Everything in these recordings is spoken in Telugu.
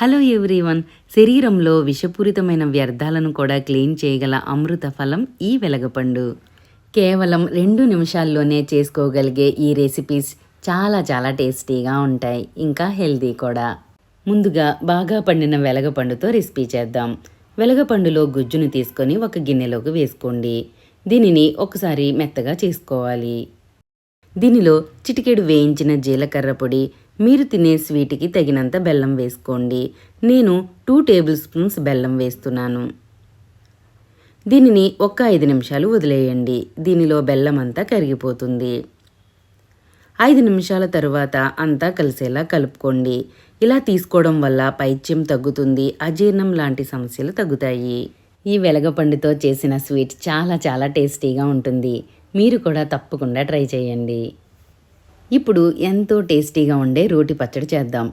Hello everyone. శరీరంలో విషపూరితమైన వ్యర్థాలను కూడా క్లీన్ చేయగల అమృత ఫలం ఈ వెలగపండు. కేవలం రెండు నిమిషాల్లోనే చేసుకోగలిగే ఈ రెసిపీస్ చాలా చాలా టేస్టీగా ఉంటాయి. ఇంకా హెల్దీ కూడా. ముందుగా బాగా పండిన వెలగపండుతో రెసిపీ చేద్దాం. వెలగపండులో గుజ్జును తీసుకొని ఒక గిన్నెలోకి వేసుకోండి. దీనిని ఒకసారి మెత్తగా చేసుకోవాలి. దీనిలో చిటికెడు వేయించిన జీలకర్ర పొడి మీరు తినే స్వీట్కి తగినంత బెల్లం వేసుకోండి. నేను టూ టేబుల్ స్పూన్స్ బెల్లం వేస్తున్నాను. దీనిని ఒక్క ఐదు నిమిషాలు వదిలేయండి. దీనిలో బెల్లం అంతా కరిగిపోతుంది. ఐదు నిమిషాల తరువాత అంతా కలిసేలా కలుపుకోండి. ఇలా తీసుకోవడం వల్ల పైత్యం తగ్గుతుంది. అజీర్ణం లాంటి సమస్యలు తగ్గుతాయి. ఈ వెలగపండుతో చేసిన స్వీట్ చాలా చాలా టేస్టీగా ఉంటుంది. మీరు కూడా తప్పకుండా ట్రై చేయండి. ఇప్పుడు ఎంతో టేస్టీగా ఉండే రోటి పచ్చడి చేద్దాం.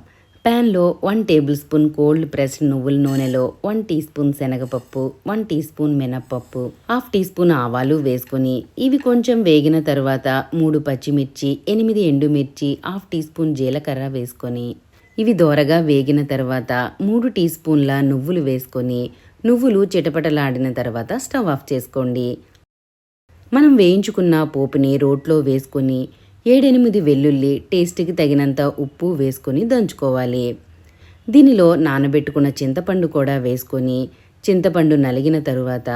ప్యాన్లో one tablespoon cold pressed నువ్వుల నూనెలో వన్ టీ స్పూన్ శనగపప్పు వన్ టీ స్పూన్ మినప్పప్పు హాఫ్ టీ స్పూన్ ఆవాలు వేసుకుని ఇవి కొంచెం వేగిన తర్వాత మూడు పచ్చిమిర్చి ఎనిమిది ఎండుమిర్చి హాఫ్ టీ స్పూన్ జీలకర్ర వేసుకొని ఇవి దోరగా వేగిన తర్వాత మూడు టీ స్పూన్ల నువ్వులు వేసుకొని నువ్వులు చిటపటలాడిన తర్వాత స్టవ్ ఆఫ్ చేసుకోండి. మనం వేయించుకున్న పోపుని రోట్లో వేసుకొని ఏడెనిమిది వెల్లుల్లి టేస్ట్కి తగినంత ఉప్పు వేసుకొని దంచుకోవాలి. దీనిలో నానబెట్టుకున్న చింతపండు కూడా వేసుకొని చింతపండు నలిగిన తరువాత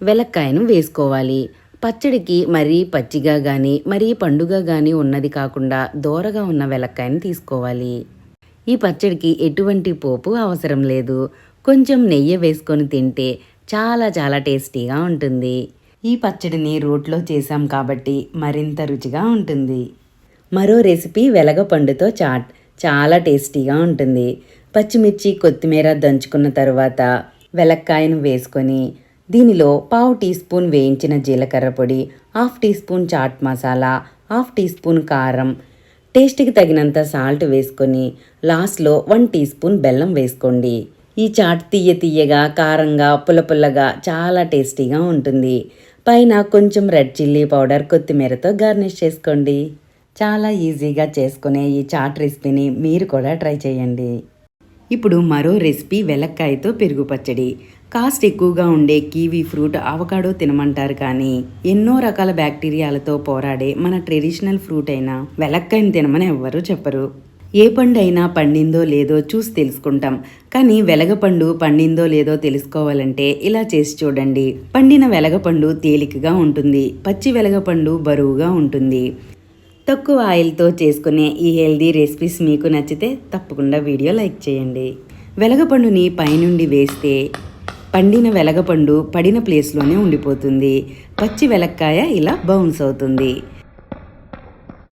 వెలక్కాయను వేసుకోవాలి. పచ్చడికి మరీ పచ్చిగా కానీ మరీ పండుగ కానీ ఉన్నది కాకుండా దోరగా ఉన్న వెలక్కాయని తీసుకోవాలి. ఈ పచ్చడికి ఎటువంటి పోపు అవసరం లేదు. కొంచెం నెయ్యి వేసుకొని తింటే చాలా చాలా టేస్టీగా ఉంటుంది. ఈ పచ్చడిని రోట్లో చేసాం కాబట్టి మరింత రుచిగా ఉంటుంది. మరో రెసిపీ వెలగపండుతో చాట్. చాలా టేస్టీగా ఉంటుంది. పచ్చిమిర్చి కొత్తిమీర దంచుకున్న తర్వాత వెలక్కాయను వేసుకొని దీనిలో పావు టీ స్పూన్ వేయించిన జీలకర్ర పొడి half teaspoon chaat masala half teaspoon కారం టేస్ట్కి తగినంత సాల్ట్ వేసుకొని లాస్ట్లో వన్ టీ స్పూన్ బెల్లం వేసుకోండి. ఈ చాట్ తీయ తీయగా కారంగా పుల్ల పుల్లగా చాలా టేస్టీగా ఉంటుంది. పైన కొంచెం రెడ్ చిల్లీ పౌడర్ కొత్తిమీరతో గార్నిష్ చేసుకోండి. చాలా ఈజీగా చేసుకునే ఈ చాట్ రెసిపీని మీరు కూడా ట్రై చేయండి. ఇప్పుడు మరో రెసిపీ వెలక్కాయతో పెరుగు పచ్చడి. కాస్ట్ ఎక్కువగా ఉండే కీవీ ఫ్రూట్ అవకాడో తినమంటారు కానీ ఎన్నో రకాల బ్యాక్టీరియాలతో పోరాడే మన ట్రెడిషనల్ ఫ్రూట్ అయిన వెలక్కాయని తినమని ఎవ్వరూ చెప్పరు. ఏ పండు అయినా పండిందో లేదో చూసి తెలుసుకుంటాం. కానీ వెలగపండు పండిందో లేదో తెలుసుకోవాలంటే ఇలా చేసి చూడండి. పండిన వెలగపండు తేలికగా ఉంటుంది. పచ్చి వెలగపండు బరువుగా ఉంటుంది. తక్కువ ఆయిల్తో చేసుకునే ఈ హెల్దీ రెసిపీస్ మీకు నచ్చితే తప్పకుండా వీడియో లైక్ చేయండి. వెలగపండుని పైనుండి వేస్తే పండిన వెలగపండు పడిన ప్లేస్లోనే ఉండిపోతుంది. పచ్చి వెలక్కాయ ఇలా బౌన్స్ అవుతుంది.